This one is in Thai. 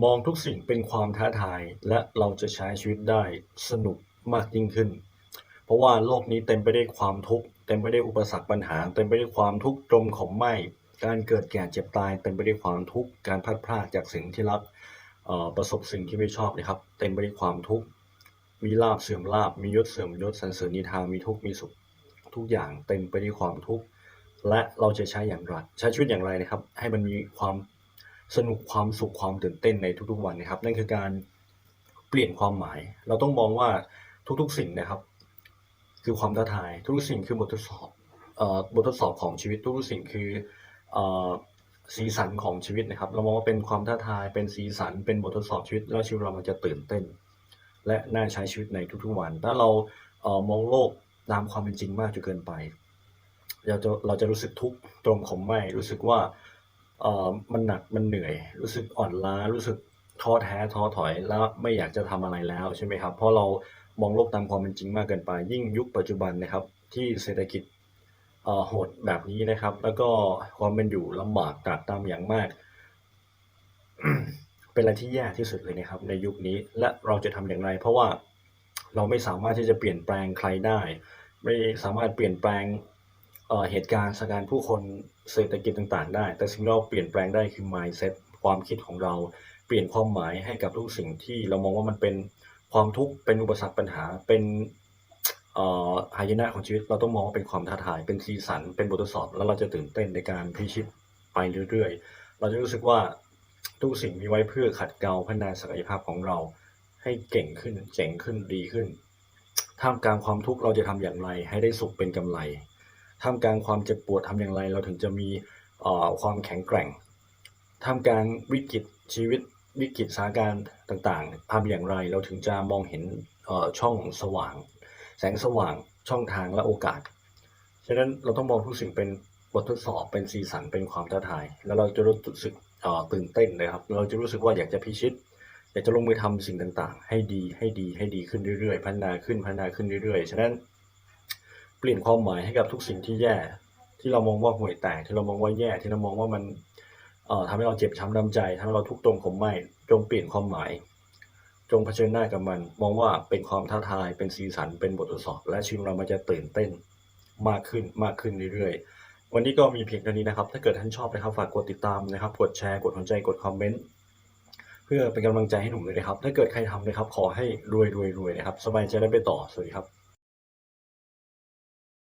มองทุกสิ่งเป็นความท้าทาย และเราจะใช้ชีวิตได้สนุกมากยิ่งขึ้น เพราะว่าโลกนี้เต็มไปด้วยความทุกข์เต็มไปด้วยอุปสรรคปัญหา เต็มไปด้วยความทุกข์จมขมไหมการเกิดแก่เจ็บตายเต็มไปด้วยความทุกข์การพลัดพรากจากสิ่งที่รักประสบสิ่งที่ไม่ชอบนะครับ เต็มไปด้วยความทุกข์มีลาบเสื่อมลาบมียศเสื่อมยศสรรเสริญนิทามีทุกข์มีสุขทุกอย่างเต็มไปด้วยความทุกข์และเราจะใช้อย่างไรใช้ชีวิตอย่างไรนะครับ ให้มันมีความ สนุกความสุขความตื่นเต้นในทุกๆวันนะครับ นั่นคือการเปลี่ยนความหมาย เราต้องมองว่าทุกๆสิ่งนะครับ คือความท้าทาย ทุกๆสิ่งคือบททดสอบอบททดสอบของชีวิตทุกๆสิ่งคืออสีสันของชีวิตนะครับ เรามองว่าเป็นความท้าทายเป็นสีสันเป็นบททดสอบชีวิต แล้วชีวิตเรามันจะตื่นเต้น และน่าใช้ชีวิตในทุกๆวัน ถ้าเราเออมองโลกตามความเป็นจริงมากจนเกินไป เราจะเราจะรู้สึกทุกข์ตรงขมไม่รู้สึกว่า เออมันหนักมันเหนื่อย รู้สึกอ่อนล้ารู้สึกท้อแท้ท้อถอยแล้วไม่อยากจะทำอะไรแล้วใช่ไหมครับเพราะเรามองโลกตามความเป็นจริงมากเกินไป ยิ่งยุคปัจจุบันนะครับที่เศรษฐกิจเอ่อโหดแบบนี้นะครับ แล้วก็ความเป็นอยู่ลำบากตรากตรำอย่างมาก เป็นอะไรที่แย่ที่สุดเลยนะครับ ในยุคนี้และเราจะทำอย่างไร เพราะว่าเราไม่สามารถที่จะเปลี่ยนแปลงใครได้ ไม่สามารถเปลี่ยนแปลงเอ่อเหตุการณ์สถานการณ์ผู้คน เศรษฐกิจต่างๆ ได้ แต่สิ่งเราเปลี่ยนแปลงได้คือ mindset ความคิดของเราเปลี่ยนความหมายให้กับทุกสิ่งที่เรามองว่ามันเป็นความทุกข์เป็นอุปสรรคปัญหาเป็นอ่อหายนะของชีวิตเราต้องมองว่าเป็นความท้าทายเป็นสีสันเป็นบททดสอบ แล้วเราจะตื่นเต้นในการพิชิตไปเรื่อยๆ เราจะรู้สึกว่าทุกสิ่งมีไว้เพื่อขัดเกลาพัฒนาศักยภาพของเรา ให้เก่งขึ้นเจ๋งขึ้นดีขึ้นท่ามกลางความทุกข์เราจะทำอย่างไรให้ได้สุขเป็นกำไร ท่ามกลางความเจ็บปวดทำอย่างไร เราถึงจะมีความแข็งแกร่งท่ามกลางวิกฤตชีวิตวิกฤตสถานการณ์ต่างๆทำอย่างไรเราถึงจะมองเห็นช่องสว่าง แสงสว่างช่องทางและโอกาส ฉะนั้นเราต้องมองทุกสิ่งเป็นบททดสอบเป็นสีสันเป็นความท้าทาย แล้วเราจะรู้สึกตื่นเต้นนะครับ เราจะรู้สึกว่าอยากจะพิชิต อยากจะลงมือทำสิ่งต่างๆ ให้ดีให้ดีให้ดีขึ้นเรื่อยๆ พัฒนาขึ้นพัฒนาขึ้นเรื่อยๆ ฉะนั้น เปลี่ยนความหมายให้กับทุกสิ่งที่แย่ ที่เรามองว่าห่วยแตกที่เรามองว่าแย่ ที่เรามองว่ามันเอ่อทำให้เราเจ็บช้ำน้ำใจทำให้เราทุกข์ตรงขมไม่จงเปลี่ยนความหมาย จงเผชิญหน้ากับมัน มองว่าเป็นความท้าทายเป็นสีสันเป็นบททดสอบ และชีวิตเรามันจะตื่นเต้นมากขึ้นมากขึ้นเรื่อยๆ วันนี้ก็มีเพียงเท่านี้นะครับ ถ้าเกิดท่านชอบนะครับฝากกดติดตามนะครับ กดแชร์กดหัวใจกดคอมเมนต์เพื่อเป็นกำลังใจให้หนุ่มเลยนะครับ ถ้าเกิดใครทำนะครับ ขอให้รวยรวยรวยนะครับ สบายใจได้ไปต่อสวัสดีครับ